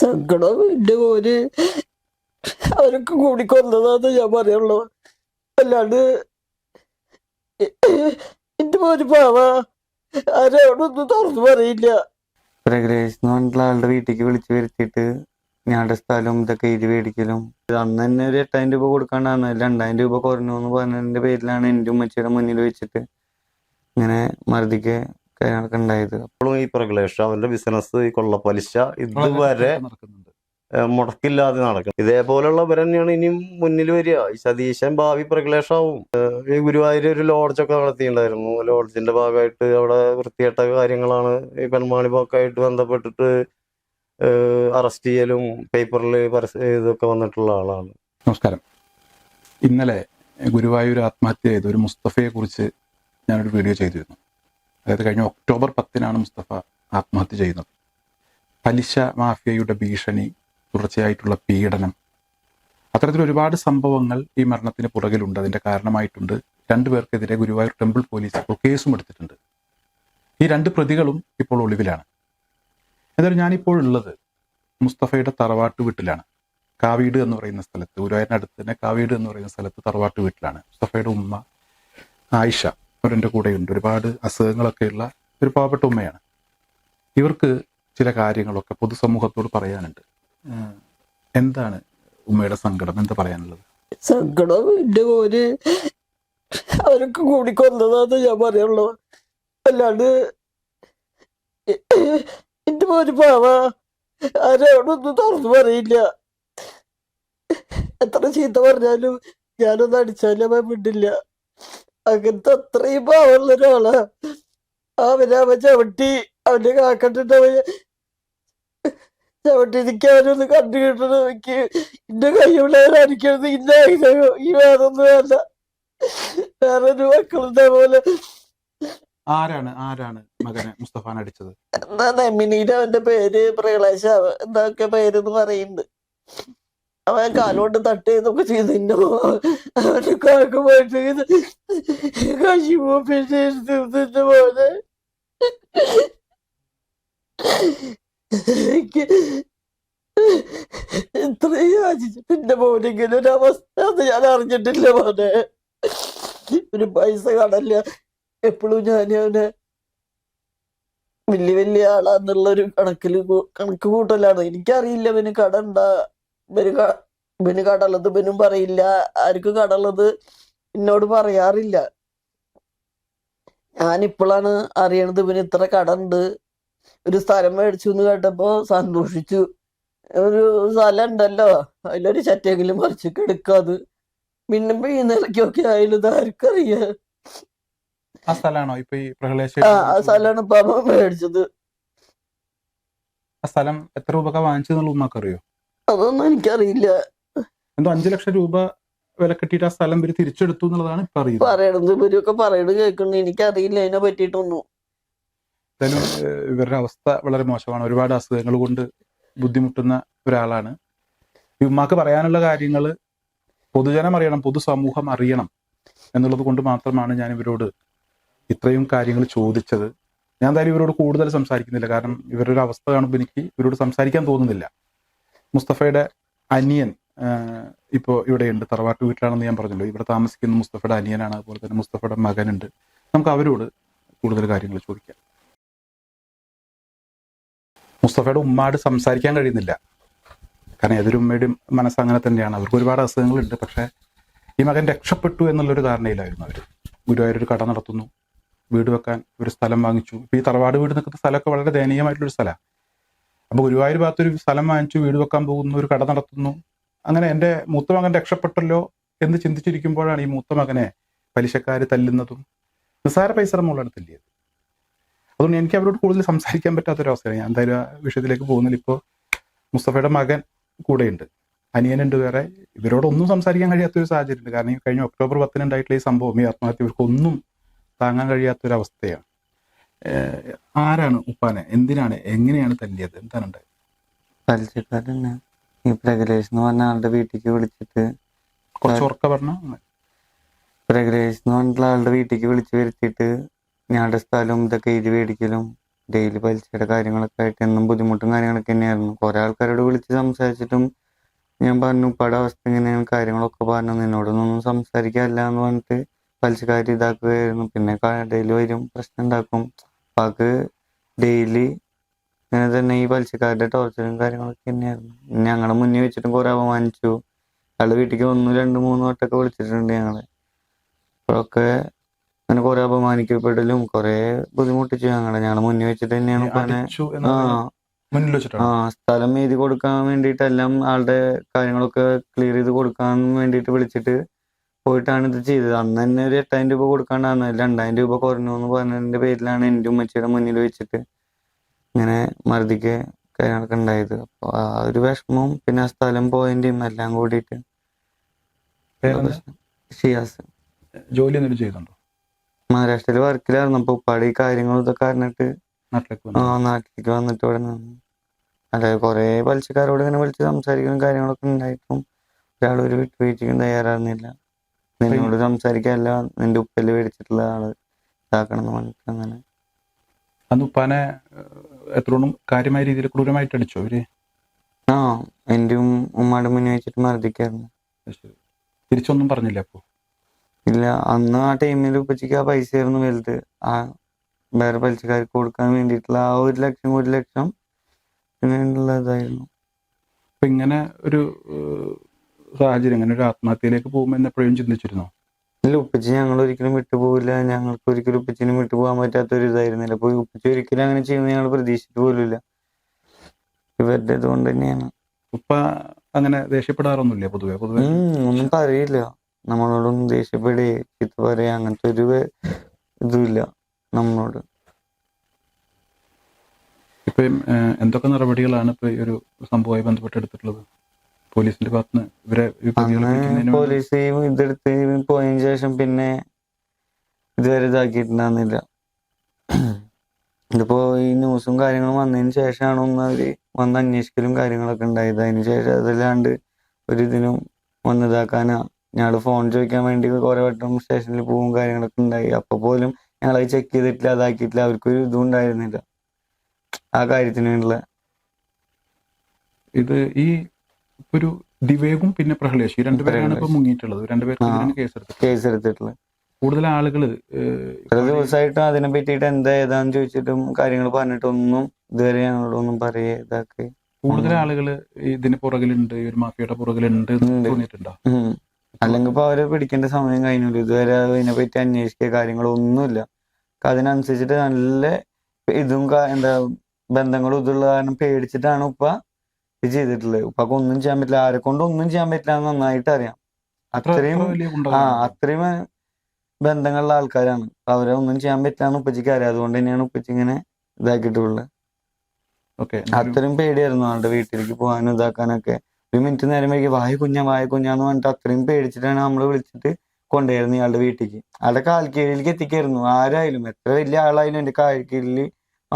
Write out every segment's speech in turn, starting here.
സങ്കടം എന്റെ മോന്. അവരൊക്കെ കൂടി കൊന്നതാന്ന് ഞാൻ പറയുള്ളൂ അല്ലാണ്ട് എന്റെ മോന് പാവ. ആരോടൊന്നും തുറന്നു പറയില്ല. പ്രഗ്രേഷ് എന്ന് പറഞ്ഞിട്ടുള്ള ആളുടെ വീട്ടിലേക്ക് വിളിച്ചു വരുത്തിയിട്ട് ഞങ്ങളുടെ സ്ഥലവും ഇതൊക്കെ എഴുതി മേടിക്കലും. അന്ന് തന്നെ ഒരു എട്ടായിരം രൂപ കൊടുക്കാണ്ടാണ് രണ്ടായിരം രൂപ കുറഞ്ഞു എന്ന് പറഞ്ഞതിന്റെ പേരിലാണ് എന്റെ ഉമ്മച്ചിയുടെ മുന്നിൽ വെച്ചിട്ട് ഇങ്ങനെ മറുതിക്ക് കാര്യങ്ങളൊക്കെ ഉണ്ടായത്. അപ്പോഴും ഈ പ്രകലേഷം അവരുടെ ബിസിനസ് ഈ കൊള്ളപ്പലിശ ഇതുവരെ നടക്കുന്നുണ്ട്. മുടക്കില്ലാതെ നടക്കും. ഇതേപോലെയുള്ള തന്നെയാണ് ഇനിയും മുന്നിൽ വരിക. ഈ സതീശൻ ഭാവി പ്രകലേഷാവും ഈ ഗുരുവായൂർ ഒരു ലോഡ്ജൊക്കെ നടത്തിയിട്ടുണ്ടായിരുന്നു. ലോഡ്ജിന്റെ ഭാഗമായിട്ട് അവിടെ വൃത്തികെട്ട കാര്യങ്ങളാണ് ഈ പെൺമാണി പോക്കായിട്ട് ബന്ധപ്പെട്ടിട്ട് അറസ്റ്റ് ചെയ്യലും പേപ്പറിൽ പരസ്യ ഇതൊക്കെ വന്നിട്ടുള്ള ആളാണ്. നമസ്കാരം. ഇന്നലെ ഗുരുവായൂർ ആത്മഹത്യ ചെയ്ത ഒരു മുസ്തഫയെ കുറിച്ച് ഞാനൊരു വീഡിയോ ചെയ്തിരുന്നു. അതായത് കഴിഞ്ഞ ഒക്ടോബർ പത്തിനാണ് മുസ്തഫ ആത്മഹത്യ ചെയ്യുന്നത്. പലിശ മാഫിയയുടെ ഭീഷണി തുടർച്ചയായിട്ടുള്ള പീഡനം. അത്തരത്തിൽ ഒരുപാട് സംഭവങ്ങൾ ഈ മരണത്തിന് പുറകിലുണ്ട്. അതിന്റെ കാരണമായിട്ടുണ്ട്. രണ്ടുപേർക്കെതിരെ ഗുരുവായൂർ ടെമ്പിൾ പോലീസ് ഇപ്പോൾ കേസും എടുത്തിട്ടുണ്ട്. ഈ രണ്ട് പ്രതികളും ഇപ്പോൾ ഒളിവിലാണ്. എന്തായാലും ഞാനിപ്പോൾ ഉള്ളത് മുസ്തഫയുടെ തറവാട്ട് വീട്ടിലാണ്. കാവീട് എന്ന് പറയുന്ന സ്ഥലത്ത്. ഗുരുവായൂരിനടുത്ത് തന്നെ കാവീട് എന്ന് പറയുന്ന സ്ഥലത്ത് തറവാട്ട് വീട്ടിലാണ് മുസ്തഫയുടെ ഉമ്മ ആയിഷ. അവരെന്റെ കൂടെയുണ്ട്. ഒരുപാട് അസുഖങ്ങളൊക്കെയുള്ള ഒരു പാവപ്പെട്ട ഉമ്മയാണ്. ഇവർക്ക് ചില കാര്യങ്ങളൊക്കെ പൊതുസമൂഹത്തോട് പറയാനുണ്ട്. എന്താണ് ഉമ്മയുടെ സങ്കടം? എന്താ പറയാനുള്ളത്? സങ്കടം എന്റെ മോന്. അവരൊക്കെ കൂടി കൊന്നതാന്ന് ഞാൻ പറയുള്ളൂ. അല്ലാണ്ട് എന്റെ മോന് പാവ. ആരോടൊന്നും തുറന്നു പറയില്ല. എത്ര ചീത്ത പറഞ്ഞാലും ഞാനൊന്നും അടിച്ചാലും അവൻ വിടില്ല അങ്ങനത്തെ അത്രയും പാവമുള്ള ഒരാളാ അവനെ അവൻ ചവിട്ടി അവന്റെ കാക്കട്ടിട്ട് അവൻ ചവിട്ടി നിൽക്കാനൊന്ന് കണ്ടു കിട്ടണം എനിക്ക് എന്റെ കൈയുള്ളവരായിരിക്കരുത് ഇന്ന ഈ വേറൊന്നും വേണ്ട. വേറെ ഒരു മക്കളുടെ പോലെ. ആരാണ്? ആരാണ് മകനെ മുസ്തഫാൻ അടിച്ചത്? എന്താ നെമിനീടെ അവന്റെ പേര് പ്രകളേശ എന്തൊക്കെ പേരെന്ന് പറയുന്നുണ്ട്. അവൻ കാലുകൊണ്ട് തട്ട് ചെയ്തൊക്കെ ചെയ്തിന്റെ അവന്റെ കാക്ക് പോയിട്ട് കശിമോപ്പിന്റെ പോലെ എനിക്ക് ഇത്രയും യാചിച്ചിട്ട് പോലെങ്കിലും ഒരു അവസ്ഥ അത് ഞാൻ അറിഞ്ഞിട്ടില്ല മോനെ. ഒരു പൈസ കടല്ല എപ്പോഴും ഞാൻ അവനെ വലിയ വലിയ ആളാന്നുള്ള ഒരു കണക്കിൽ കൂ- കണക്ക് കൂട്ടലാണ്. എനിക്കറിയില്ല അവന് കട കടണ്ട ഇവന് ഇവന് കടള്ളത് ഇവനും പറയില്ല. ആർക്കും കടള്ളത് എന്നോട് പറയാറില്ല. ഞാനിപ്പോഴാണ് അറിയണത് ഇവന് ഇത്ര കടണ്ട്. ഒരു സ്ഥലം മേടിച്ചു എന്ന് കേട്ടപ്പോ സന്തോഷിച്ചു. ഒരു സ്ഥലം ഉണ്ടല്ലോ അതിലൊരു ചറ്റെങ്കിലും മറിച്ച് എടുക്കാത് മിന്നുമ്പോ ഈ നിലയ്ക്കൊക്കെ ആയാലും ഇത് ആർക്കറിയാ ആ സ്ഥലമാണോ ഇപ്പൊ ഈ ആ സ്ഥലമാണ് ഇപ്പൊ മേടിച്ചത്. ആ സ്ഥലം എത്ര രൂപ വാങ്ങിച്ചതെന്നുള്ള ഉമ്മക്ക് അറിയോ? അതൊന്നും എനിക്കറിയില്ല. എന്തോ അഞ്ചു ലക്ഷം രൂപ വില കിട്ടിയിട്ട് ആ സ്ഥലം ഇവർ തിരിച്ചെടുത്തു എന്നുള്ളതാണ് ഇപ്പൊ അറിയുന്നത്. പറയണത് ഇവരൊക്കെ പറയണത് കേൾക്കുന്നു എനിക്കറിയില്ല അതിനെ പറ്റിയിട്ടൊന്നും. എന്തായാലും ഇവരുടെ അവസ്ഥ വളരെ മോശമാണ്. ഒരുപാട് അസുഖങ്ങൾ കൊണ്ട് ബുദ്ധിമുട്ടുന്ന ഒരാളാണ്. ഈ ഉമ്മാക്ക് പറയാനുള്ള കാര്യങ്ങൾ പൊതുജനം അറിയണം പൊതുസമൂഹം അറിയണം എന്നുള്ളത് കൊണ്ട് മാത്രമാണ് ഞാൻ ഇവരോട് ഇത്രയും കാര്യങ്ങൾ ചോദിച്ചത്. ഞാൻ എന്തായാലും ഇവരോട് കൂടുതൽ സംസാരിക്കുന്നില്ല. കാരണം ഇവരുടെ അവസ്ഥ കാണുമ്പോൾ എനിക്ക് ഇവരോട് സംസാരിക്കാൻ തോന്നുന്നില്ല. മുസ്തഫയുടെ അനിയൻ ഇപ്പോൾ ഇപ്പോ ഇവിടെയുണ്ട്. തറവാട്ട് വീട്ടിലാണെന്ന് ഞാൻ പറഞ്ഞല്ലോ. ഇവിടെ താമസിക്കുന്ന മുസ്തഫയുടെ അനിയനാണ്. അതുപോലെ തന്നെ മുസ്തഫയുടെ മകനുണ്ട്. നമുക്ക് അവരോട് കൂടുതൽ കാര്യങ്ങൾ ചോദിക്കാം. മുസ്തഫയുടെ ഉമ്മാട് സംസാരിക്കാൻ കഴിയുന്നില്ല. കാരണം ഏതൊരു ഉമ്മയുടെയും മനസ്സ് അങ്ങനെ തന്നെയാണ്. അവർക്ക് ഒരുപാട് അസുഖങ്ങളുണ്ട്. പക്ഷേ ഈ മകൻ രക്ഷപ്പെട്ടു എന്നുള്ളൊരു ധാരണയിലായിരുന്നു അവർ ഗുരുവായൂർ ഒരു കട നടത്തുന്നു. വീട് വെക്കാൻ ഒരു സ്ഥലം വാങ്ങിച്ചു. ഇപ്പോൾ ഈ തറവാട് വീട് നിൽക്കുന്ന സ്ഥലമൊക്കെ വളരെ ദയനീയമായിട്ടുള്ളൊരു സ്ഥലമാണ്. അപ്പൊ ഗുരുവായൂർ ഭാഗത്തൊരു സ്ഥലം വാങ്ങിച്ചു വീട് വെക്കാൻ പോകുന്നു ഒരു കട നടത്തുന്നു. അങ്ങനെ എന്റെ മൂത്ത മകൻ രക്ഷപ്പെട്ടല്ലോ എന്ന് ചിന്തിച്ചിരിക്കുമ്പോഴാണ് ഈ മൂത്ത മകനെ പലിശക്കാർ തല്ലുന്നതും നിസ്സാര പൈസ മുകളിലാണ് തല്ലിയത്. അതുകൊണ്ട് എനിക്ക് അവരോട് കൂടുതൽ സംസാരിക്കാൻ പറ്റാത്തൊരവസ്ഥയാണ്. ഞാൻ എന്തായാലും ആ വിഷയത്തിലേക്ക് പോകുന്നില്ല ഇപ്പോൾ മുസ്തഫയുടെ മകൻ കൂടെയുണ്ട്. അനിയനുണ്ട് വേറെ. ഇവരോടൊന്നും സംസാരിക്കാൻ കഴിയാത്തൊരു സാഹചര്യമുണ്ട്. കാരണം ഈ കഴിഞ്ഞ ഒക്ടോബർ പത്തിനുണ്ടായിട്ടുള്ള ഈ സംഭവം ഈ ആത്മഹത്യ ഇവർക്കൊന്നും താങ്ങാൻ കഴിയാത്തൊരവസ്ഥയാണ്. ആരാണ് ഉപ്പാനെ? എന്തിനാണ്? എങ്ങനെയാണ് തല്ലിയത്? എന്താണ് ഈ പ്രഗ്രേസ് എന്ന് പറഞ്ഞ ആളുടെ വീട്ടിലേക്ക് വിളിച്ചിട്ട് കുറച്ച് ഉറക്ക പറഞ്ഞ പ്രഗ്രേസ് എന്ന് പറഞ്ഞിട്ടുള്ള ആളുടെ വീട്ടിലേക്ക് വിളിച്ചു വരുത്തിയിട്ട് ഞങ്ങളുടെ സ്ഥലവും ഇതൊക്കെ എഴുതി മേടിക്കലും ഡെയിലി പലിശയുടെ കാര്യങ്ങളൊക്കെ ആയിട്ട് എന്നും ബുദ്ധിമുട്ടും കാര്യങ്ങളൊക്കെ തന്നെയായിരുന്നു. കുറെ ആൾക്കാരോട് വിളിച്ച് സംസാരിച്ചിട്ടും ഞാൻ പറഞ്ഞു ഉപ്പാടെ അവസ്ഥ ഇങ്ങനെയാണ് കാര്യങ്ങളൊക്കെ പറഞ്ഞു. നിന്നോടൊന്നും സംസാരിക്കാല്ല എന്ന് പറഞ്ഞിട്ട് പലിശക്കാർ ഇതാക്കുകയായിരുന്നു. പിന്നെ ഡെയിലി വരും പ്രശ്നം ഉണ്ടാക്കും. ഉപ്പാക്ക് ഡെയിലി ഇങ്ങനെ തന്നെ ഈ പലിശക്കാരുടെ ടോർച്ചറും കാര്യങ്ങളൊക്കെ തന്നെയായിരുന്നു. ഞങ്ങളെ മുന്നിൽ വെച്ചിട്ടും കുറെ അപമാനിച്ചു. അയാളുടെ വീട്ടിലേക്ക് ഒന്നും രണ്ടും മൂന്നും വട്ടമൊക്കെ വിളിച്ചിട്ടുണ്ട് ഞങ്ങളെ. അപ്പോഴൊക്കെ അങ്ങനെ കുറെ അപമാനിക്കപ്പെടലും കുറെ ബുദ്ധിമുട്ടിച്ചു ഞങ്ങളെ. ഞങ്ങളെ മുന്നിൽ വെച്ചിട്ട് തന്നെയാണ് അടിച്ചു ആ. ആ സ്ഥലം എഴുതി കൊടുക്കാൻ വേണ്ടിയിട്ടെല്ലാം ആളുടെ കാര്യങ്ങളൊക്കെ ക്ലിയർ ചെയ്ത് കൊടുക്കാൻ വേണ്ടിയിട്ട് വിളിച്ചിട്ട് പോയിട്ടാണ് ഇത് ചെയ്തത്. അന്ന് തന്നെ ഒരു എട്ടായിരം രൂപ കൊടുക്കാണ്ടാണ് രണ്ടായിരം രൂപ കുറഞ്ഞു എന്ന് പറഞ്ഞതിന്റെ പേരിലാണ് എന്റെ ഉമ്മച്ചിയുടെ മുന്നിൽ വെച്ചിട്ട് ഇങ്ങനെ മർദ്ദിക്ക് കാര്യങ്ങളൊക്കെ ഉണ്ടായത്. അപ്പോൾ ആ ഒരു വിഷമവും പിന്നെ ആ സ്ഥലം പോയതിന്റെയും എല്ലാം കൂടിയിട്ട്? ഷിയാസ്. ജോലി എന്തെങ്കിലും ചെയ്യുന്നുണ്ടോ മഹാരാഷ്ട്രയിൽ വർക്കിലായിരുന്നു. അപ്പോൾ ഉപ്പാട് ഈ കാര്യങ്ങളും ഇതൊക്കെ അറിഞ്ഞിട്ട് നാട്ടിലേക്ക് ആ നാട്ടിലേക്ക് വന്നിട്ട് ഇവിടെ നിന്നു. അതായത് കൊറേ പലിശക്കാരോട് ഇങ്ങനെ വിളിച്ച് സംസാരിക്കുന്ന കാര്യങ്ങളൊക്കെ ഉണ്ടായിട്ടും ഒരാളൊരു ഒരു വിട്ടുവീഴ്ചയ്ക്കും തയ്യാറാകുന്നില്ല നിന്നോട് സംസാരിക്കാനല്ല നിന്റെ ഉപ്പൽ മേടിച്ചിട്ടുള്ള ആൾ ഇതാക്കണം എന്ന് പറഞ്ഞിട്ട് അങ്ങനെ. അന്ന് ഉപ്പാനെ എത്രോണം കാര്യമായ രീതിയിൽ ക്രൂരമായിട്ട് അടിച്ചോ അവർ ആ എന്റെ ഉമ്മാടെ മുന്നേ വെച്ചിട്ട് മർദ്ദിക്കായിരുന്നു. തിരിച്ചൊന്നും പറഞ്ഞില്ല അപ്പോ? ഇല്ല അന്ന് ആ ടൈമിൽ ഉപ്പച്ചിക്ക് ആ പൈസ ആയിരുന്നു വലുത്. ആ വേറെ പലിശക്കാർക്ക് കൊടുക്കാൻ വേണ്ടിയിട്ടുള്ള ആ ഒരു ലക്ഷം ഒരു ലക്ഷം ഇതായിരുന്നു ഇങ്ങനെ ഒരു സാഹചര്യം? അങ്ങനെ ഒരു ആത്മഹത്യയിലേക്ക് പോകുമ്പോൾ എപ്പോഴും ചിന്തിച്ചിരുന്നോ? ഇല്ല ഉപ്പച്ചി ഞങ്ങൾ ഒരിക്കലും വിട്ടുപോകില്ല ഞങ്ങൾക്ക് ഒരിക്കലും ഉപ്പച്ചിനും വിട്ടുപോകാൻ പറ്റാത്ത ഒരു ഇതായിരുന്നില്ല അപ്പൊ ഉപ്പച്ചി ഒരിക്കലും അങ്ങനെ ചെയ്യുന്ന ഞങ്ങൾ പ്രതീക്ഷിച്ചിട്ട് പോലുമില്ല. ഇവരുടെ ഇതുകൊണ്ട് തന്നെയാണ്. ഉപ്പ അങ്ങനെ ദേഷ്യപ്പെടാറൊന്നുമില്ല പൊതുവെ? പൊതുവെ ഒന്നും പറയില്ല. നമ്മളോടൊന്നും ദേഷ്യപ്പെടുകയെ ചീത്ത പറയുക അങ്ങനത്തെ ഒരു ഇതുമില്ല നമ്മളോട്. ഇപ്പം എന്തൊക്കെ നടപടികളാണ് ഇപ്പൊ ഈ ഒരു സംഭവമായി ബന്ധപ്പെട്ട് എടുത്തിട്ടുള്ളത്? പോലീസിന്റെ ഭാഗത്തുനിന്ന് ഇവരെ പോലീസ് ഇതെടുത്ത് പോയതിനു ശേഷം പിന്നെ ഇതുവരെ ഇതാക്കിയിട്ടുണ്ടാകുന്നില്ല ഇതിപ്പോ ഈ ന്യൂസും കാര്യങ്ങളും വന്നതിന് ശേഷമാണ് ഒന്ന് അവർ വന്ന് അന്വേഷിക്കലും കാര്യങ്ങളൊക്കെ ഉണ്ടായത്. അതിന് ശേഷം അതല്ലാണ്ട് ഒരു ഇതിനും വന്ന് ഇതാക്കാനാ. ഞങ്ങൾ ഫോൺ ചോദിക്കാൻ വേണ്ടി കുറെ വട്ടം സ്റ്റേഷനിൽ പോകും കാര്യങ്ങളൊക്കെ ഉണ്ടായി. അപ്പൊ പോലും ഞങ്ങളത് ചെക്ക് ചെയ്തിട്ടില്ല അതാക്കിയിട്ടില്ല അവർക്കൊരു ഇതും ഉണ്ടായിരുന്നില്ല. ആ കാര്യത്തിന് വേണ്ടിയുള്ള ഇത് ഈ ഒരു ദിവേകും പിന്നെ പ്രഹ്ലേഷ്. രണ്ടുപേരാണ് ഇപ്പൊ. മുങ്ങിയിട്ടുള്ളത്. രണ്ടുപേരും ആ. കേസെടുത്തത് കേസ് എടുത്തിട്ടുള്ളത്. കൂടുതൽ ആളുകൾ ഏഹ്, ഇത്ര ദിവസമായിട്ടും അതിനെ പറ്റിയിട്ട് എന്താ ഏതാന്ന് ചോദിച്ചിട്ടും കാര്യങ്ങൾ പറഞ്ഞിട്ടൊന്നും ഇതുവരെ ഞങ്ങളോടൊന്നും പറയേ ഇതാക്കി. കൂടുതൽ ആളുകൾ ഇതിന് പുറകിലുണ്ട്. ഈ ഒരു മാഫിയയുടെ പുറകിലുണ്ട് എന്ന്. തോന്നിയിട്ടുണ്ടോ. അല്ലെങ്കിൽ ഇപ്പൊ അവരെ പിടിക്കേണ്ട സമയം കഴിഞ്ഞില്ല. ഇതുവരെ അതിനെ പറ്റി അന്വേഷിക്കുക കാര്യങ്ങളൊന്നുമില്ല. അതിനനുസരിച്ചിട്ട് നല്ല ഇതും എന്താ ബന്ധങ്ങളും ഇതുള്ള കാരണം പേടിച്ചിട്ടാണ് ഉപ്പ ഇത് ചെയ്തിട്ടുള്ളത്. ഇപ്പൊ ഒന്നും ചെയ്യാൻ പറ്റില്ല. ആരെ കൊണ്ട് ഒന്നും ചെയ്യാൻ പറ്റില്ല എന്ന് നന്നായിട്ട് അറിയാം. അത്ര അത്രയും ആ. അത്രയും ബന്ധങ്ങളുള്ള ആൾക്കാരാണ്. അവരെ ഒന്നും ചെയ്യാൻ പറ്റില്ല എന്ന് ഉപ്പച്ചിക്ക് അറിയാം. അതുകൊണ്ട് തന്നെയാണ് ഉപ്പച്ചി ഇങ്ങനെ ഇതാക്കിയിട്ടുള്ളത്. അത്രയും പേടിയായിരുന്നു ആളുടെ വീട്ടിലേക്ക് പോകാനും ഇതാക്കാനൊക്കെ. ഒരു മിനിറ്റ് നേരം വൈകി വായ കുഞ്ഞ വായ കുഞ്ഞാന്ന് പറഞ്ഞിട്ട് അത്രയും പേടിച്ചിട്ടാണ് നമ്മൾ വിളിച്ചിട്ട് കൊണ്ടുവരുന്നത് ഇയാളുടെ വീട്ടിലേക്ക്. ആളുടെ കാൽക്കീഴിലേക്ക് എത്തിക്കായിരുന്നു. ആരായാലും എത്ര വലിയ ആളായാലും എന്റെ കാൽക്കീഴിൽ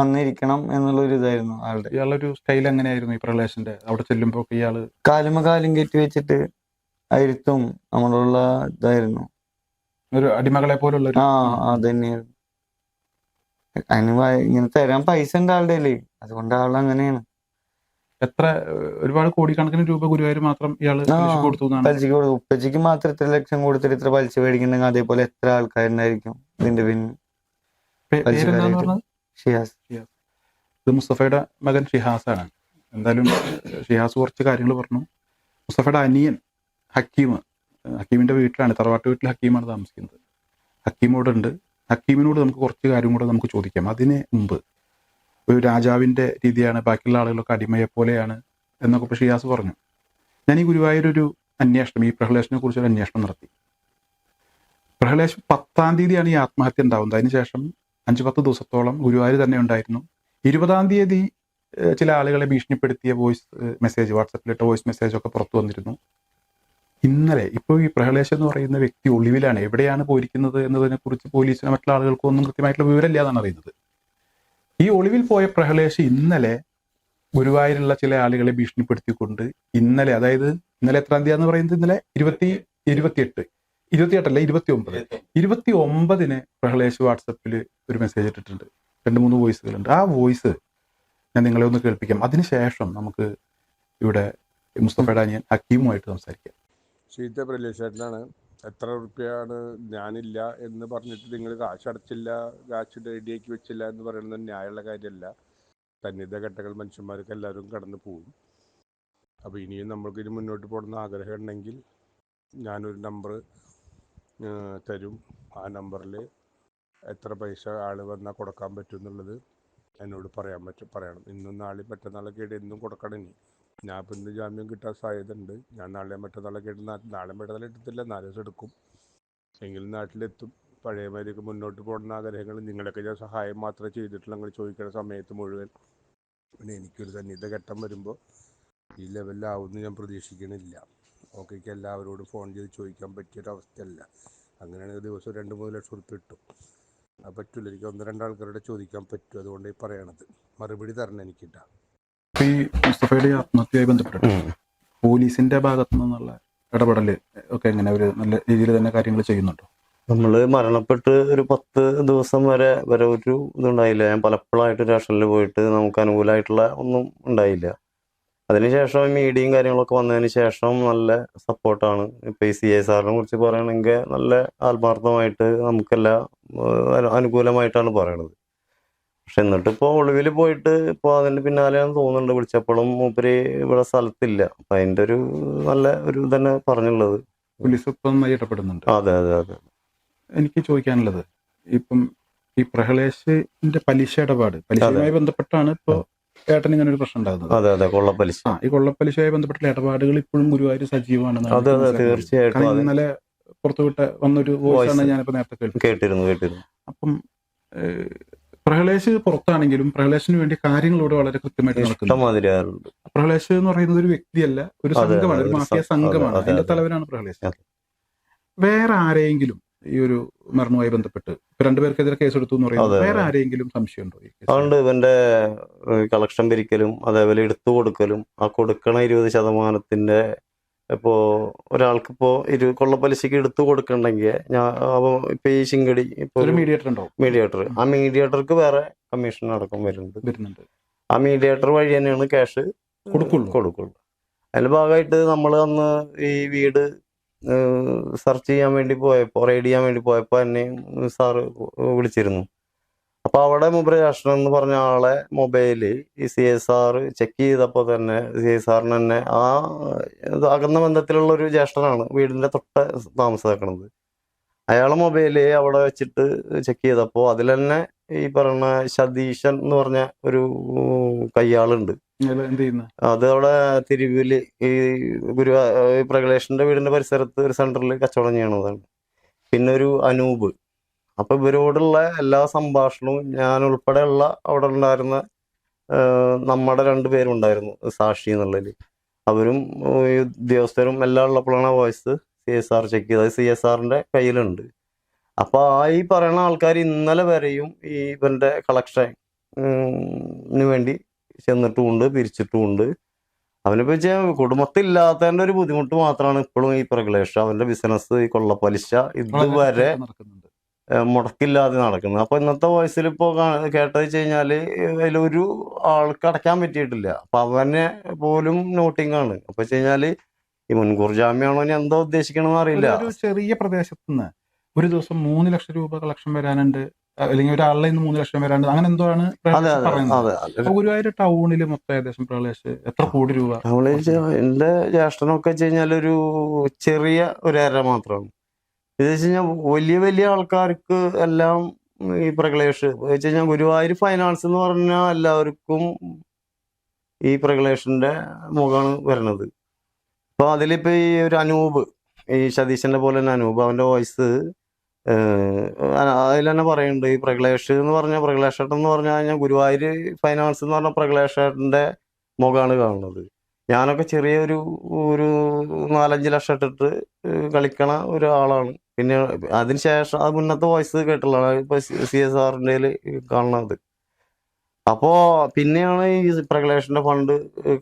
വന്നിരിക്കണം എന്നുള്ള ഒരു ഇതായിരുന്നു ആളുടെ. ഇയാളൊരു സ്റ്റൈൽ എങ്ങനെയായിരുന്നു ഈ പ്രളയത്തിന്റെ അവിടെ ചെല്ലുമ്പോ ഇയാൾ കാലുമ കാലും കെട്ടി വെച്ചിട്ട് അരുത്തും നമ്മളുള്ള ഇതായിരുന്നു. ഒരു അടിമകളെ പോലുള്ള ഒരു ആ അതന്നെയായിരുന്നു. അതിന് ഇങ്ങനെ തരാൻ പൈസ ഉണ്ട് ആളുടെ കയ്യിൽ. അതുകൊണ്ട് ആൾ അങ്ങനെയാണ്. എത്ര ഒരുപാട് കോടിക്കണക്കിന് രൂപ ഗുരുവായൂർ മാത്രം ഇയാൾ കൊടുത്തു പലിശക്ക് കൊടുത്തു. ഉപ്പച്ചിക്ക് മാത്രം ഇത്ര ലക്ഷം കൊടുത്തിട്ട് ഇത്ര പലിശ മേടിക്കുന്നുണ്ടെങ്കിൽ അതേപോലെ എത്ര ആൾക്കാരുണ്ടായിരിക്കും ഇതിന്റെ പിന്നിൽ? പേരെന്താന്ന് ഷിയാസ് ഇത് മുസ്തഫയുടെ മകൻ ഷിഹാസാണ്. എന്തായാലും ഷിഹാസ് കുറച്ച് കാര്യങ്ങൾ പറഞ്ഞു. മുസ്തഫയുടെ അനിയൻ ഹക്കീം ഹക്കീമിന്റെ വീട്ടിലാണ് തറവാട്ട് വീട്ടിൽ ഹക്കീമാണ് താമസിക്കുന്നത്. ഹക്കീമോട് ഉണ്ട്. ഹക്കീമിനോട് നമുക്ക് കുറച്ച് കാര്യം കൂടെ നമുക്ക് ചോദിക്കാം. അതിന് മുമ്പ് ഒരു രാജാവിന്റെ രീതിയാണ് ബാക്കിയുള്ള ആളുകളൊക്കെ അടിമയെ പോലെയാണ് എന്നൊക്കെ ഇപ്പോൾ ഷിയാസ് പറഞ്ഞു. ഞാൻ ഈ ഗുരുവായൂർ ഒരു അന്വേഷണം ഈ പ്രഹ്ലേഷിനെ കുറിച്ചൊരു അന്വേഷണം നടത്തി. പ്രഹ്ലേഷ് പത്താം തീയതിയാണ് ഈ ആത്മഹത്യ ഉണ്ടാവുന്നത്. അതിനുശേഷം അഞ്ചു പത്ത് ദിവസത്തോളം ഗുരുവായൂർ തന്നെ ഉണ്ടായിരുന്നു. ഇരുപതാം തീയതി ചില ആളുകളെ ഭീഷണിപ്പെടുത്തിയ വോയിസ് മെസ്സേജ് വാട്സപ്പിലിട്ട വോയിസ് മെസ്സേജ് ഒക്കെ പുറത്തു വന്നിരുന്നു. ഇന്നലെ ഇപ്പോൾ ഈ പ്രഹ്ലേഷ് എന്ന് പറയുന്ന വ്യക്തി ഒളിവിലാണ്. എവിടെയാണ് പോയിരിക്കുന്നത് എന്നതിനെ കുറിച്ച് പോലീസിന് മറ്റുള്ള ആളുകൾക്കും ഒന്നും കൃത്യമായിട്ടുള്ള വിവരമില്ല എന്നാണ് അറിയുന്നത്. ഈ ഒളിവിൽ പോയ പ്രഹ്ലേഷ് ഇന്നലെ ഗുരുവായൂരുള്ള ചില ആളുകളെ ഭീഷണിപ്പെടുത്തിക്കൊണ്ട് ഇന്നലെ അതായത് ഇന്നലെ എത്രാം തീയതി എന്ന് പറയുന്നത്? ഇന്നലെ ഇരുപത്തി ഇരുപത്തിയെട്ട്. ഇരുപത്തിയെട്ടല്ല ഇരുപത്തി ഒമ്പത് ഇരുപത്തി ഒമ്പതിന് പ്രഹ്ലേഷ് വാട്സപ്പിൽ ഒരു മെസ്സേജ് ഇട്ടിട്ടുണ്ട്. രണ്ട് മൂന്ന് വോയിസുകളുണ്ട് ആ വോയിസ് ഞാൻ നിങ്ങളെ ഒന്ന് കേൾപ്പിക്കാം. അതിനുശേഷം നമുക്ക് ഇവിടെ മുസ്തഫയുടെ അനിയൻ ഹക്കീമുമായിട്ട് സംസാരിക്കാം. ശീത പ്രലേശാണ് എത്ര റുപ്യാണ് ഞാനില്ല എന്ന് പറഞ്ഞിട്ട് നിങ്ങൾ കാശ് അടച്ചില്ല കാശ് റെഡിയാക്കി വെച്ചില്ല എന്ന് പറയുന്നത് ന്യായമുള്ള കാര്യമല്ല. സന്നിധ ഘട്ടങ്ങൾ മനുഷ്യന്മാർക്ക് എല്ലാവരും കടന്നു പോകും. അപ്പോൾ ഇനിയും നമ്മൾക്ക് ഇനി മുന്നോട്ട് പോകണമെന്ന് ആഗ്രഹം ഉണ്ടെങ്കിൽ ഞാനൊരു നമ്പർ തരും ആ നമ്പറിൽ എത്ര പൈസ ആൾ വന്നാൽ കൊടുക്കാൻ പറ്റും എന്നുള്ളത് എന്നോട് പറയാൻ പറ്റും പറയണം. ഇന്നും നാളെയും മറ്റന്നാളൊക്കെ ആയിട്ട് എന്നും കൊടുക്കണം ഇനി. ഞാൻ ഇപ്പം ഇന്ന് ജാമ്യം കിട്ടാൻ സാധ്യത ഉണ്ട് ഞാൻ നാളെ മറ്റന്നാളൊക്കെ ആയിട്ട് നാട്ടിൽ നാളെ മറ്റന്നാൾ എടുത്തില്ല നാല് ദിവസം എടുക്കും. എങ്കിലും നാട്ടിലെത്തും. പഴയ മാതിരിയൊക്കെ മുന്നോട്ട് പോകണമെന്ന ആഗ്രഹങ്ങൾ. നിങ്ങളൊക്കെ ഞാൻ സഹായം മാത്രമേ ചെയ്തിട്ടുള്ളൂ നിങ്ങൾ ചോദിക്കുന്ന സമയത്ത് മുഴുവൻ. പിന്നെ എനിക്കൊരു സന്നിധ ഘട്ടം വരുമ്പോൾ ഈ ലെവലിലാവുമെന്ന് ഞാൻ പ്രതീക്ഷിക്കണില്ല. ഓക്കേക്ക് എല്ലാവരോടും ഫോൺ ചെയ്ത് ചോദിക്കാൻ പറ്റിയൊരവസ്ഥയല്ല. അങ്ങനെയാണെങ്കിൽ ദിവസം രണ്ട് മൂന്ന് ലക്ഷം ഉറുപ്പ് കിട്ടും. അത് പറ്റില്ല എനിക്ക് ഒന്ന് രണ്ടാൾക്കാരോട് ചോദിക്കാൻ പറ്റും. അതുകൊണ്ട് ഈ പറയണത്. മറുപടി തരണം എനിക്ക് ഈ മുസ്തഫയുടെ ഈ ആത്മഹത്യയുമായി ബന്ധപ്പെട്ട് പോലീസിന്റെ ഭാഗത്തു നിന്നുള്ള ഇടപെടൽ ഒക്കെ എങ്ങനെ ഒരു നല്ല രീതിയിൽ തന്നെ കാര്യങ്ങൾ ചെയ്യുന്നുണ്ടോ? നമ്മൾ മരണപ്പെട്ട് ഒരു പത്ത് ദിവസം വരെ വരെ ഒരു ഇതുണ്ടായില്ല. ഞാൻ പലപ്പോഴായിട്ട് സ്റ്റേഷനിൽ പോയിട്ട് നമുക്ക് അനുകൂലമായിട്ടുള്ള ഒന്നും ഉണ്ടായില്ല. അതിനുശേഷം മീഡിയയും കാര്യങ്ങളൊക്കെ വന്നതിന് ശേഷം നല്ല സപ്പോർട്ടാണ് ഇപ്പൊ ഈ സി ഐ സാറിനെ കുറിച്ച് പറയുകയാണെങ്കിൽ നല്ല ആത്മാർത്ഥമായിട്ട് നമുക്കെല്ലാം അനുകൂലമായിട്ടാണ് പറയണത്. പക്ഷെ എന്നിട്ട് ഇപ്പോൾ ഒളിവിൽ പോയിട്ട് ഇപ്പോൾ അതിന്റെ പിന്നാലെയാണ് തോന്നുന്നുണ്ട് വിളിച്ചപ്പോഴും മൂപ്പര് ഇവിടെ സ്ഥലത്തില്ല. അപ്പൊ അതിന്റെ ഒരു നല്ല ഒരു തന്നെ പറഞ്ഞുള്ളത്. പോലീസ് ഇപ്പം ഇടപെടുന്നുണ്ട് അതെ അതെ അതെ. എനിക്ക് ചോദിക്കാനുള്ളത് ഇപ്പം ഈ പ്രഹ്ലേഷിന്റെ പലിശ ഇടപാട് പലിശയുമായി ബന്ധപ്പെട്ടാണ് ഇപ്പോ ഏട്ടൻ ഇങ്ങനെ ഒരു പ്രശ്നം ഉണ്ടാകുന്നത്. അതെ അതെ കൊള്ളപ്പലിശ. ആ ഈ കൊള്ളപ്പലിശയുമായി ബന്ധപ്പെട്ട ഇടപാടുകൾ ഇപ്പോഴും ഗുരുവായൂർ സജീവമാണ് അതെ അതെ തീർച്ചയായിട്ടും അത്. ഇന്നലെ പുറത്തുവിട്ട വന്നൊരു വോയിസ് ആണ്. ഞാനിപ്പോ നേരത്തെ കേട്ടിരുന്നു കേട്ടിരുന്നു. അപ്പം പ്രഹ്ലേഷ് പുറത്താണെങ്കിലും പ്രഹ്ലേഷിന് വേണ്ടി കാര്യങ്ങൾ ഇവിടെ വളരെ കൃത്യമായിട്ട് നടക്കുന്നു. പ്രഹ്ലേഷ് എന്ന് പറയുന്നത് ഒരു വ്യക്തിയല്ല ഒരു സംഘമാണ് ഒരു മാഫിയ സംഘമാണ്. അതിന്റെ തലവനാണ് പ്രഹ്ലേഷ്. വേറെ ആരെയെങ്കിലും ഈ ഒരു മരണവുമായി ബന്ധപ്പെട്ട്. ഇപ്പൊ രണ്ടുപേർക്കെതിരെ കേസെടുത്തു എന്ന് പറയുന്നത് വേറെ ആരെങ്കിലും സംശയമുണ്ടോ? അതുകൊണ്ട് ഇവന്റെ കളക്ഷൻ പിരിക്കലും അതേപോലെ എടുത്തു കൊടുക്കലും ആ കൊടുക്കണ ഇരുപത് ശതമാനത്തിന്റെ ഇപ്പോ ഒരാൾക്ക് ഇപ്പോ ഇരു കൊള്ളപ്പലിശക്ക് എടുത്തു കൊടുക്കണ്ടെങ്കിൽ ഞാൻ അപ്പോ ഇപ്പൊ ഈ ശിങ്കടി ഇപ്പൊ മീഡിയേറ്റർ ഉണ്ടോ മീഡിയേറ്റർ ആ മീഡിയേറ്റർക്ക് വേറെ കമ്മീഷൻ അടക്കം വരുന്നുണ്ട്. വരുന്നുണ്ട്. ആ മീഡിയേറ്റർ വഴി തന്നെയാണ് ക്യാഷ് കൊടുക്കുള്ളൂ. കൊടുക്കുള്ളൂ. അതിന്റെ ഭാഗമായിട്ട് നമ്മൾ അന്ന് ഈ വീട് സെർച്ച് ചെയ്യാൻ വേണ്ടി പോയപ്പോൾ റെയ്ഡ് ചെയ്യാൻ വേണ്ടി പോയപ്പോൾ എന്നെ സാറ് വിളിച്ചിരുന്നു. അപ്പൊ അവിടെ മുമ്പ് എന്ന് പറഞ്ഞ ആളെ മൊബൈൽ ഈ സി എസ് ആർ ചെക്ക് ചെയ്തപ്പോൾ തന്നെ സി എസ് ആറിന് തന്നെ ആ അകന്ന ബന്ധത്തിലുള്ള ഒരു ജ്യേഷ്ഠനാണ് വീടിന്റെ തൊട്ട് താമസാക്കണത് അയാളെ മൊബൈൽ അവിടെ വെച്ചിട്ട് ചെക്ക് ചെയ്തപ്പോൾ അതിൽ തന്നെ ഈ പറഞ്ഞ സതീശൻ എന്ന് പറഞ്ഞ ഒരു കയ്യാളുണ്ട്. അത് അവിടെ തിരുവിൽ ഈ ഗുരു പ്രകലേഷന്റെ വീടിന്റെ പരിസരത്ത് ഒരു സെന്ററിൽ കച്ചവടം ചെയ്യണതാണ് പിന്നെ ഒരു അനൂപ്. അപ്പൊ ഇവരോടുള്ള എല്ലാ സംഭാഷണവും ഞാൻ ഉൾപ്പെടെയുള്ള അവിടെ ഉണ്ടായിരുന്ന നമ്മുടെ രണ്ടുപേരും ഉണ്ടായിരുന്നു സാക്ഷി എന്നുള്ളതിൽ അവരും ഉദ്യോഗസ്ഥരും എല്ലാം ഉള്ളപ്പോഴാണ് voice C S R check ചെയ്തത്. സി എസ് ആറിന്റെ കയ്യിലുണ്ട്. അപ്പൊ ആ ഈ പറയുന്ന ആൾക്കാർ ഇന്നലെ വരെയും ഈ ഇവന്റെ കളക്ഷൻ വേണ്ടി ചെന്നിട്ടുമുണ്ട് പിരിച്ചിട്ടുമുണ്ട്. അവനിപ്പോ വെച്ചാൽ കുടുംബത്തില്ലാത്തതിന്റെ ഒരു ബുദ്ധിമുട്ട് മാത്രമാണ് ഇപ്പോഴും ഈ പ്രകലേഷ അവന്റെ ബിസിനസ് ഈ കൊള്ളപ്പലിശ ഇതുവരെ മുടക്കില്ലാതെ നടക്കുന്നത്. അപ്പൊ ഇന്നത്തെ വോയിസിൽ ഇപ്പോ കേട്ടത് വെച്ച് കഴിഞ്ഞാൽ അതിലൊരു ആൾക്ക് അടയ്ക്കാൻ പറ്റിയിട്ടില്ല. അപ്പൊ അവനെ പോലും നോട്ടിംഗ് ആണ്. അപ്പൊ വെച്ച് കഴിഞ്ഞാൽ ഈ മുൻകൂർ ജാമ്യമാണോ എന്തോ ഉദ്ദേശിക്കണമെന്ന് അറിയില്ല. ചെറിയ പ്രദേശത്ത് നിന്ന് ഒരു ദിവസം മൂന്ന് ലക്ഷം രൂപ കളക്ഷൻ വരാനുണ്ട്. അല്ലെങ്കിൽ ഒരാളിൽ നിന്ന് മൂന്ന് ലക്ഷം വരാനുണ്ട്. അങ്ങനെ എന്തോ ആണ് പറയുന്നത്. ഗുരുവായൂർ ടൗണിൽ മൊത്തം ഏകദേശം പ്രളയശ് എത്ര കോടി രൂപ ടൗണിൽ എന്റെ ജ്യേഷ്ഠനൊക്കെ വെച്ച് കഴിഞ്ഞാൽ ഒരു ചെറിയ ഒരു അര മാത്രമാണ്. ഇത് വെച്ച് കഴിഞ്ഞാൽ വലിയ വലിയ ആൾക്കാർക്ക് എല്ലാം ഈ പ്രകളേഷ് വെച്ച് കഴിഞ്ഞാൽ ഗുരുവായൂർ ഫൈനാൻസ് എന്ന് പറഞ്ഞാൽ എല്ലാവർക്കും ഈ പ്രകളേഷിന്റെ മുഖമാണ് വരണത് അപ്പൊ അതിലിപ്പോ ഈ ഒരു അനൂപ് ഈ സതീശന്റെ പോലെ തന്നെ അനൂപ് അവന്റെ വോയിസ് അതിൽ തന്നെ പറയുന്നുണ്ട് ഈ പ്രകളേഷ് എന്ന് പറഞ്ഞ പ്രകളേഷേട്ടൻ എന്ന് പറഞ്ഞു കഴിഞ്ഞാൽ ഗുരുവായൂർ ഫൈനാൻസ് എന്ന് പറഞ്ഞ പ്രകലേഷേട്ടന്റെ മുഖമാണ് കാണുന്നത്. ഞാനൊക്കെ ചെറിയൊരു ഒരു നാലഞ്ച് ലക്ഷം ഇട്ടിട്ട് കളിക്കണ ഒരാളാണ്. പിന്നെ അതിനുശേഷം അത് മുന്നത്തെ വോയിസ് കേട്ടുള്ളതാണ് ഇപ്പൊ സി എസ് ആറിന്റെ കാണുന്നത്. അപ്പോ പിന്നെയാണ് ഈ പ്രകളേഷന്റെ ഫണ്ട്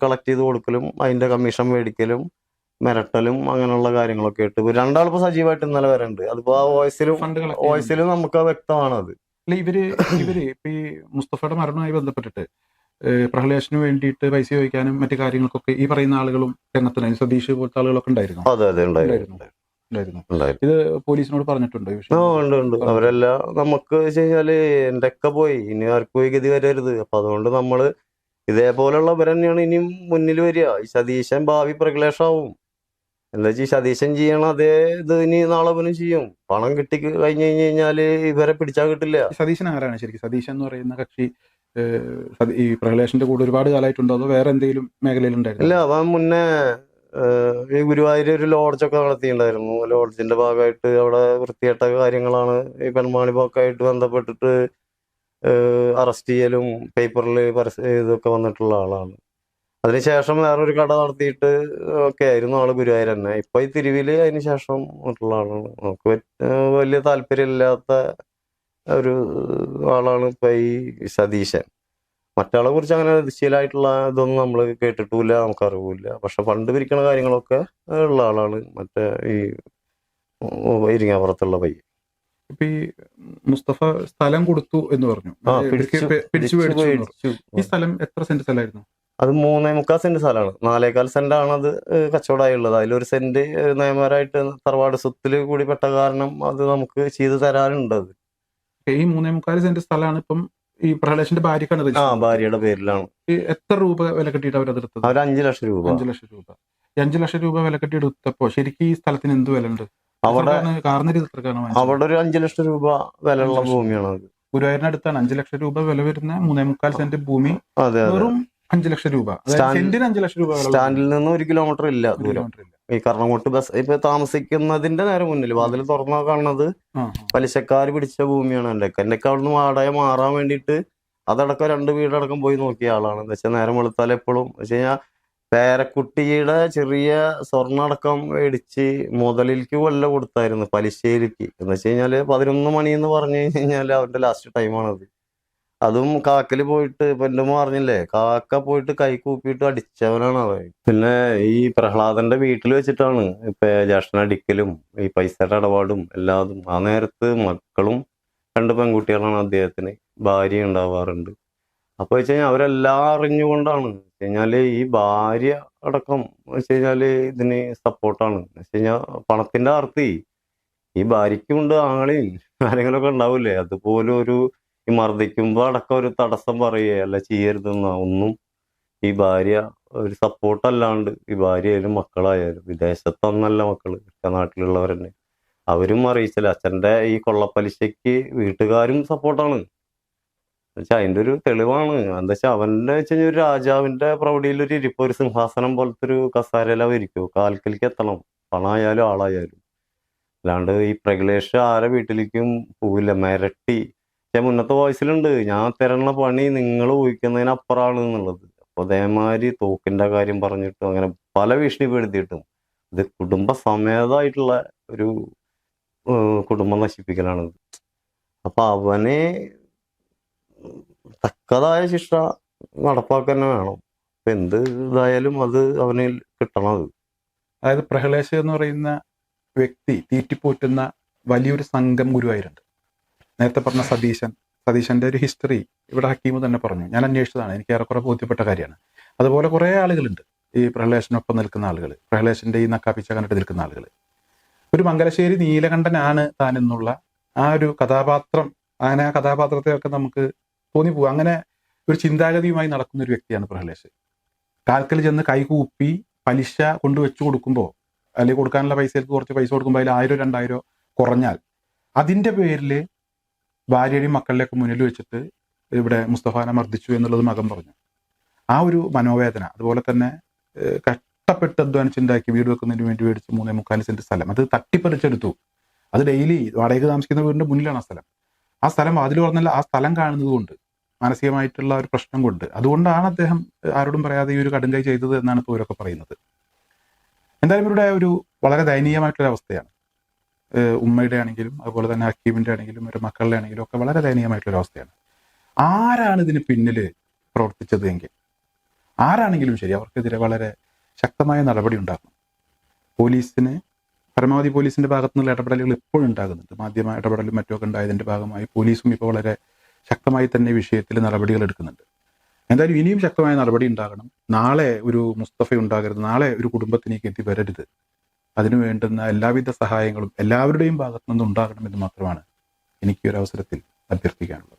കളക്ട് ചെയ്ത് കൊടുക്കലും അതിന്റെ കമ്മീഷൻ മേടിക്കലും മിരട്ടലും അങ്ങനെയുള്ള കാര്യങ്ങളൊക്കെ ആയിട്ട് ഇപ്പൊ രണ്ടാളിപ്പോ സജീവമായിട്ട് ഇന്നലെ വരെ ഉണ്ട് അതിപ്പോ ആ വോയിസിലും വോയിസിലും നമുക്ക് വ്യക്തമാണ് അത്. അല്ല ഇവർ ഇവർ ഇപ്പൊ ഈ മുസ്തഫയുടെ മരണവുമായി ബന്ധപ്പെട്ടിട്ട് പ്രഹ്ലേഷന് വേണ്ടിയിട്ട് പൈസ ചോദിക്കാനും മറ്റു കാര്യങ്ങൾക്കൊക്കെ ഈ പറയുന്ന ആളുകളും രംഗത്തുണ്ടായിരുന്നു സതീഷ് പോലത്തെ ആളുകളൊക്കെ ഉണ്ടായിരുന്നു. അതെ അതെ ഉണ്ടായിരുന്നു. ഇത് പോലീസിനോട് പറഞ്ഞിട്ടുണ്ടോ ഉണ്ട് ഉണ്ട്. അവരെല്ലാം നമുക്ക് വെച്ചാൽ എന്റെ ഒക്കെ പോയി. ഇനി ആർക്കും ഈ ഗതി വരരുത്. അപ്പൊ അതുകൊണ്ട് നമ്മൾ ഇതേപോലെയുള്ളവരെന്നെയാണ് ഇനിയും മുന്നിൽ വരിക. ഈ സതീശൻ ഭാവി പ്രകലേഷാവും എന്താ വെച്ചാൽ സതീശൻ ചെയ്യണ അതേ ഇത് ഇനി നാളെ പോലും ചെയ്യും. പണം കിട്ടി കഴിഞ്ഞു കഴിഞ്ഞു കഴിഞ്ഞാൽ ഇവരെ പിടിച്ചാൽ കിട്ടില്ല. സതീശൻ ആരാണ് ശരിക്കും? സതീശൻ എന്ന് പറയുന്ന കക്ഷി ഈ പ്രഹ്ലേഷന്റെ കൂടെ ഒരുപാട് കാലമായിട്ടുണ്ടോ? അതോ വേറെ എന്തെങ്കിലും മേഖലയിൽ ഉണ്ടായിരുന്നു? അല്ല അവൻ മുന്നേ ഈ ഗുരുവായൂർ ഒരു ലോഡ്ജൊക്കെ നടത്തിയിട്ടുണ്ടായിരുന്നു. ലോഡ്ജിന്റെ ഭാഗമായിട്ട് അവിടെ വൃത്തികെട്ട കാര്യങ്ങളാണ് ഈ പെൺമാണി പോക്കായിട്ട് ബന്ധപ്പെട്ടിട്ട് അറസ്റ്റ് ചെയ്യലും പേപ്പറിൽ പരസ്യ ഇതൊക്കെ വന്നിട്ടുള്ള ആളാണ്. അതിനുശേഷം വേറൊരു കട നടത്തിയിട്ട് ഒക്കെ ആയിരുന്നു ആൾ ഗുരുവായൂർ തന്നെ. ഇപ്പൊ ഈ തിരുവിൽ അതിനുശേഷം ശേഷം വന്നിട്ടുള്ള ആളാണ്. നമുക്ക് വലിയ താല്പര്യമില്ലാത്ത ഒരു ആളാണ് ഇപ്പൊ ഈ സതീശൻ. മറ്റാളെ കുറിച്ച് അങ്ങനെ ദിശയിലായിട്ടുള്ള ഇതൊന്നും നമ്മൾ കേട്ടിട്ടില്ല നമുക്ക് അറിവില്ല പക്ഷെ പണ്ട് പിരിക്കണ കാര്യങ്ങളൊക്കെ ഉള്ള ആളാണ്. മറ്റേ ഈ ഇരിങ്ങാപ്പുറത്തുള്ള പയ്യൻ. ഇപ്പൊ ഈ മുസ്തഫ സ്ഥലം കൊടുത്തു എന്ന് പറഞ്ഞു. ഈ സ്ഥലം എത്ര സെന്റ് സ്ഥലമായിരുന്നു? അത് മൂന്നേ മുക്കാൽ സെന്റ് സ്ഥലമാണ്. നാലേകാൽ സെന്റ് ആണ് അത് കച്ചവടമായി ഉള്ളത്. അതിലൊരു സെന്റ് നിയമപരമായിട്ട് തറവാട് സ്വത്തിൽ കൂടി പെട്ട കാരണം അത് നമുക്ക് ചെയ്തു തരാനുണ്ട് അത്. ഈ മൂന്നേ മുക്കാൽ സെന്റ് സ്ഥലമാണ് ഇപ്പം ഈ പ്രഹ്ലേഷന്റെ ഭാര്യക്കാണ് ആ ഭാര്യയുടെ പേരിലാണ്. എത്ര രൂപ വില കെട്ടിയിട്ട് അവർ എടുത്തത്? അവർ അഞ്ചു ലക്ഷം രൂപ. അഞ്ചു ലക്ഷം രൂപ. അഞ്ചു ലക്ഷം രൂപ വില കെട്ടി എടുത്തപ്പോ ശരിക്കും ഈ സ്ഥലത്തിന് എന്ത് വില ഉണ്ട് അവിടെ? അവിടെ ഒരു അഞ്ചു ലക്ഷം രൂപ വിലയുള്ള. ഭൂമിയാണ് അത്. ഗുരുവായൂരിനടുത്താണ് അഞ്ചു ലക്ഷം രൂപ വില വരുന്ന മൂന്നേ മുക്കാൽ സെന്റ് ഭൂമി. അതെ അതെ. വെറും അഞ്ചു ലക്ഷം രൂപ. സെന്റിന് അഞ്ചു ലക്ഷം രൂപ സ്റ്റാൻഡിൽ നിന്ന് ഒരു കിലോമീറ്റർ ഇല്ല ദൂരം. ഈ കറങ്ങോട്ട് ബസ് ഇപ്പൊ താമസിക്കുന്നതിന്റെ നേരെ മുന്നിൽ വാതിൽ തുറന്നാ കാണുന്നത്. പലിശക്കാർ പിടിച്ച ഭൂമിയാണ് എന്റെ എന്റെ അവിടുന്ന് വാടക മാറാൻ വേണ്ടിയിട്ട് അതടക്കം രണ്ട് വീടടക്കം പോയി നോക്കിയ ആളാണ്. എന്ന് വെച്ചാൽ നേരം വെളുത്താൽ എപ്പോഴും വെച്ച് കഴിഞ്ഞാൽ പേരക്കുട്ടിയുടെ ചെറിയ സ്വർണടക്കം മേടിച്ച് മുതലിലേക്ക് കൊല്ല കൊടുത്തായിരുന്നു പലിശയിലേക്ക്. എന്ന് വെച്ച് കഴിഞ്ഞാൽ പതിനൊന്ന് മണി എന്ന് പറഞ്ഞു കഴിഞ്ഞാൽ അവന്റെ ലാസ്റ്റ് ടൈമാണത് അതും കാക്കൽ പോയിട്ട് ഇപ്പൊ അറിഞ്ഞില്ലേ കാക്ക പോയിട്ട് കൈ കൂപ്പിയിട്ട് അടിച്ചവനാണ് അവൻ. പിന്നെ ഈ പ്രഹ്ലാദന്റെ വീട്ടിൽ വെച്ചിട്ടാണ് ഇപ്പൊ ജ്യേഷ്ഠനടിക്കലും ഈ പൈസയുടെ ഇടപാടും എല്ലാതും. ആ നേരത്ത് മക്കളും രണ്ട് പെൺകുട്ടികളാണ് അദ്ദേഹത്തിന് ഭാര്യ ഉണ്ടാവാറുണ്ട്. അപ്പൊ വെച്ച് കഴിഞ്ഞാൽ അവരെല്ലാം അറിഞ്ഞുകൊണ്ടാണ്. വെച്ച് കഴിഞ്ഞാൽ ഈ ഭാര്യ അടക്കം വെച്ച് കഴിഞ്ഞാൽ ഇതിന് സപ്പോർട്ടാണ്. വെച്ച് കഴിഞ്ഞാൽ പണത്തിന്റെ ആർത്തി. ഈ ഭാര്യയ്ക്കും ഉണ്ട് ആങ്ങളെയും ആരെങ്കിലുമൊക്കെ ഉണ്ടാവില്ലേ? അതുപോലെ ഒരു ഈ മർദ്ദിക്കുമ്പോ അടക്കം ഒരു തടസ്സം പറയുക അല്ല ചെയ്യരുതെന്ന. ഒന്നും ഈ ഭാര്യ ഒരു സപ്പോർട്ടല്ലാണ്ട് ഈ ഭാര്യ ആയാലും മക്കളായാലും വിദേശത്തൊന്നല്ല മക്കൾ നാട്ടിലുള്ളവർ അവരും അറിയിച്ചില്ല അച്ഛന്റെ ഈ കൊള്ളപ്പലിശയ്ക്ക് വീട്ടുകാരും സപ്പോർട്ടാണ്. എന്നുവെച്ചാൽ അതിന്റെ ഒരു തെളിവാണ്. എന്താ വെച്ചാൽ അവന്റെ വെച്ച് കഴിഞ്ഞാൽ ഒരു രാജാവിന്റെ പ്രൗഢിയിൽ ഒരു ഇരിപ്പ് ഒരു സിംഹാസനം പോലത്തെ ഒരു കസാരയിലാവും ഇരിക്കും. കാൽക്കലിക്ക് എത്തണം. പണമായാലും ആളായാലും. അല്ലാണ്ട് ഈ പ്രഗ്ലേഷ് ആരെ വീട്ടിലേക്കും പോവില്ല. മിരട്ടി പക്ഷെ മുന്നത്തെ വോയിസിലുണ്ട് ഞാൻ തരണ പണി നിങ്ങൾ ഊഹിക്കുന്നതിനപ്പുറമാണ് എന്നുള്ളത്. അപ്പൊ അതേമാതിരി തോക്കിന്റെ കാര്യം പറഞ്ഞിട്ടും അങ്ങനെ പല ഭീഷണിപ്പെടുത്തിയിട്ടും ഇത് കുടുംബ സമേതമായിട്ടുള്ള ഒരു കുടുംബം നശിപ്പിക്കലാണിത് അപ്പൊ അവനെ തക്കതായ ശിക്ഷ നടപ്പാക്കുക തന്നെ വേണം. അപ്പൊ എന്ത് ഇതായാലും അത് അവന് കിട്ടണം അത്. അതായത് പ്രഹ്ലേഷ് എന്ന് പറയുന്ന വ്യക്തി തീറ്റിപ്പോറ്റുന്ന വലിയൊരു സംഘം ഗുരുവായൂരുണ്ട്. നേരത്തെ പറഞ്ഞ സതീശൻ. സതീശന്റെ ഒരു ഹിസ്റ്ററി ഇവിടെ ഹക്കീമ് തന്നെ പറഞ്ഞു. ഞാൻ അന്വേഷിച്ചതാണ്. എനിക്ക് ഏറെക്കുറെ ബോധ്യപ്പെട്ട കാര്യമാണ്. അതുപോലെ കുറേ ആളുകളുണ്ട്. ഈ പ്രഹ്ലേഷനൊപ്പം നിൽക്കുന്ന ആളുകൾ പ്രഹ്ലേഷന്റെ ഈ നക്കാപ്പിച്ച കണ്ടിട്ട് നിൽക്കുന്ന ആളുകൾ ഒരു മംഗലശ്ശേരി നീലകണ്ഠനാണ് താൻ എന്നുള്ള ആ ഒരു കഥാപാത്രം അങ്ങനെ ആ കഥാപാത്രത്തെയൊക്കെ നമുക്ക് തോന്നി തോന്നിപ്പോകും അങ്ങനെ ഒരു ചിന്താഗതിയുമായി നടക്കുന്ന ഒരു വ്യക്തിയാണ് പ്രഹ്ലേഷ്. കാൽക്കൽ ചെന്ന് കൈകൂപ്പി പലിശ കൊണ്ടുവച്ചു കൊടുക്കുമ്പോൾ അല്ലെങ്കിൽ കൊടുക്കാനുള്ള പൈസയ്ക്ക് കുറച്ച് പൈസ കൊടുക്കുമ്പോൾ അതിൽ ആയിരം രണ്ടായിരം കുറഞ്ഞാൽ അതിന്റെ പേരിൽ ഭാര്യയുടെയും മക്കളുടെയൊക്കെ മുന്നിൽ വെച്ചിട്ട് ഇവിടെ മുസ്തഫാനെ മർദ്ദിച്ചു എന്നുള്ളത് മകൻ പറഞ്ഞു. ആ ഒരു മനോവേദന അതുപോലെ തന്നെ കഷ്ടപ്പെട്ട് അധ്വാനിച്ചുണ്ടാക്കി വീട് വെക്കുന്നതിന് വേണ്ടി മേടിച്ച് മൂന്നേ മുക്കാൽ സെന്റ് സ്ഥലം. അത് തട്ടിപ്പറിച്ചെടുത്തു. അത് ഡെയിലി വാടകയ്ക്ക് താമസിക്കുന്ന വീടിന്റെ മുന്നിലാണ് ആ സ്ഥലം. ആ സ്ഥലം അതിൽ പറഞ്ഞാൽ ആ സ്ഥലം കാണുന്നത് കൊണ്ട് മാനസികമായിട്ടുള്ള ഒരു പ്രശ്നം കൊണ്ട്. അതുകൊണ്ടാണ് അദ്ദേഹം ആരോടും പറയാതെ ഈ ഒരു കടുങ്കൈ ചെയ്തത് എന്നാണ് ഇവരൊക്കെ പറയുന്നത്. എന്തായാലും ഇവരുടെ ഒരു വളരെ ദയനീയമായിട്ടുള്ള അവസ്ഥയാണ് ഉമ്മയുടെ ആണെങ്കിലും അതുപോലെ തന്നെ ഹക്കീമിന്റെ ആണെങ്കിലും ഒരു മക്കളുടെ ആണെങ്കിലും ഒക്കെ വളരെ ദയനീയമായിട്ടുള്ള അവസ്ഥയാണ്. ആരാണ് ഇതിന് പിന്നിൽ പ്രവർത്തിച്ചത് എങ്കിൽ? ആരാണെങ്കിലും ശരി അവർക്കെതിരെ വളരെ ശക്തമായ നടപടി ഉണ്ടാകും പോലീസിന് പരമാവധി പോലീസിന്റെ ഭാഗത്തു നിന്നുള്ള ഇടപെടലുകൾ ഇപ്പോഴും ഉണ്ടാകുന്നുണ്ട്. മാധ്യമ ഇടപെടലും മറ്റുമൊക്കെ ഉണ്ടായതിന്റെ ഭാഗമായി പോലീസും ഇപ്പോൾ വളരെ ശക്തമായി തന്നെ വിഷയത്തിൽ നടപടികൾ എടുക്കുന്നുണ്ട്. എന്തായാലും ഇനിയും ശക്തമായ നടപടി ഉണ്ടാകണം. നാളെ ഒരു മുസ്തഫ ഉണ്ടാകരുത്. നാളെ ഒരു കുടുംബത്തിനേക്ക് എത്തി വരരുത് അതിനു വേണ്ടുന്ന എല്ലാവിധ സഹായങ്ങളും എല്ലാവരുടെയും ഭാഗത്തു നിന്നും ഉണ്ടാകണമെന്ന് മാത്രമാണ് എനിക്ക് ഒരു അവസരത്തിൽ അഭ്യർത്ഥിക്കാനുള്ളത്.